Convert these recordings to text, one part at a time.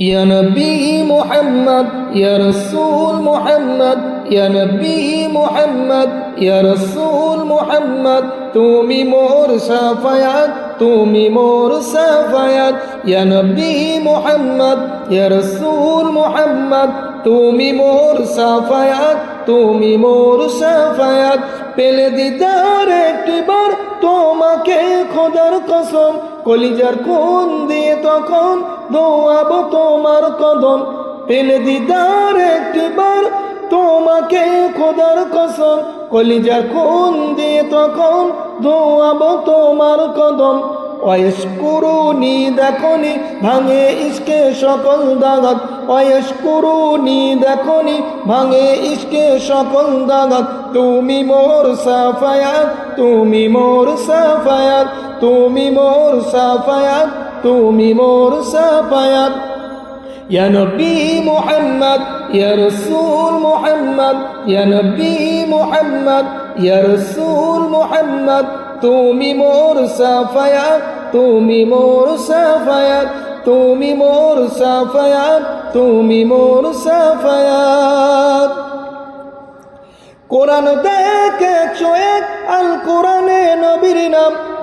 ইয়া নবী মুহাম্মদ ইয়া রাসূল মুহাম্মদ ইয়া নবী মুহাম্মদ ইয়া রাসূল মুহাম্মদ তুমি মোর শাফায়াত তুমি মোর সাফায়াত ইয়া নবী মুহাম্মদ ইয়া রাসূল মুহাম্মদ তুমি মোর সাফায়াত তুমি মোর সাফায়াত পেলে দিদার একটিবার তোমাকে খোদার কসম কলিজার কোন দিয়ে তখন দোয়াবো তোমার কদম পেলে দিদার একটিবার তোমাকে খোদার কসম কলিজার কোন দিয়ে তখন দোয়াবো তোমার কদম। দেখনি, ভাঙে ইসকে সকল দাগাত। দেখনি, ভাঙে ইসকে সকল দাগাত। তুমি মোর সাফায়াত, তুমি মোর সাফায়াত, তুমি মোর সাফায়াত। তুমি মোর সাফায়াত। ইয়া নবী মুহাম্মদ, ইয়া রাসূল মুহাম্মদ, ইয়া নবী মুহাম্মদ, ইয়া রাসূল মুহাম্মদ। তুমি মোর সাফায়াত, তুমি মোর সাফায়াত, তুমি মোর সাফায়াত, তুমি মোর সাফায়াত। কোরআন দেখ এক, আল কোরআনে নবীর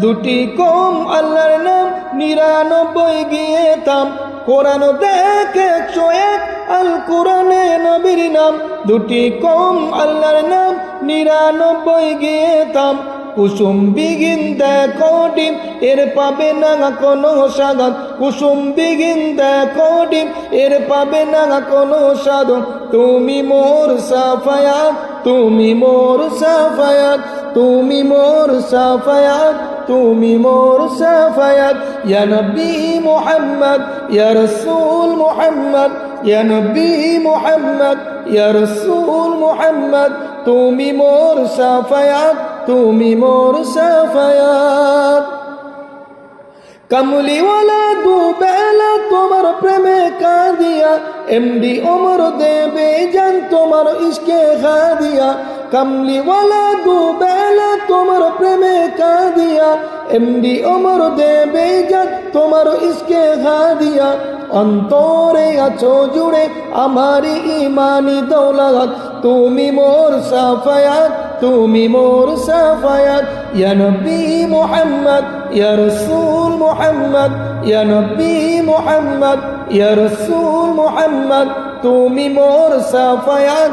দুটি কম আল্লাহর নাম, নিরানব্বই গিয়ে থাম কোরআন দেখ একশো এক আল কোরআনে নবীর নাম। দুটি কম আল্লাহর নাম, নিরানব্বই গিয়ে থাম কুসুম বিগিন দেখো ডিম, এর পাবে না কোনো সাগাত কুসুম বিগিন দেখো ডিম, এর পাবে না কোনো সাধন। তুমি মোর সাফায়াত, তুমি মোর সাফায়াত। তুমি মোর সাফায়াত, তুমি মোর সাফায়াত। ইয়া নবী মুহাম্মদ, ইয়া রাসূল মুহাম্মদ, ইয়া নবী মুহাম্মদ, ইয়া রাসূল মুহাম্মদ। তুমি মোর সাফায়াত, তুমি মোর সাফায়াত। কামলিওয়ালা দু বেলা তোমার প্রেমে কাঁদিয়া, এমডি ওমর দেবে জান তোমার ইশকে খাদিয়া কামলিওয়ালা দু বেলা, তোমার প্রেমে কাঁদিয়া, এমডি ওমর দেবে জান তোমার ইশকে খাদিয়া অন্তরে আছো জুড়ে আমারি ইমানি দৌলত, তুমি মোর সাফায়াত, তুমি মোর সাফায়াত। ইয়া নবী মুহাম্মদ, ইয়া রাসূল মুহাম্মদ, ইয়া নবী মুহাম্মদ, ইয়া রাসূল মুহাম্মদ, তুমি মোর সাফায়াত।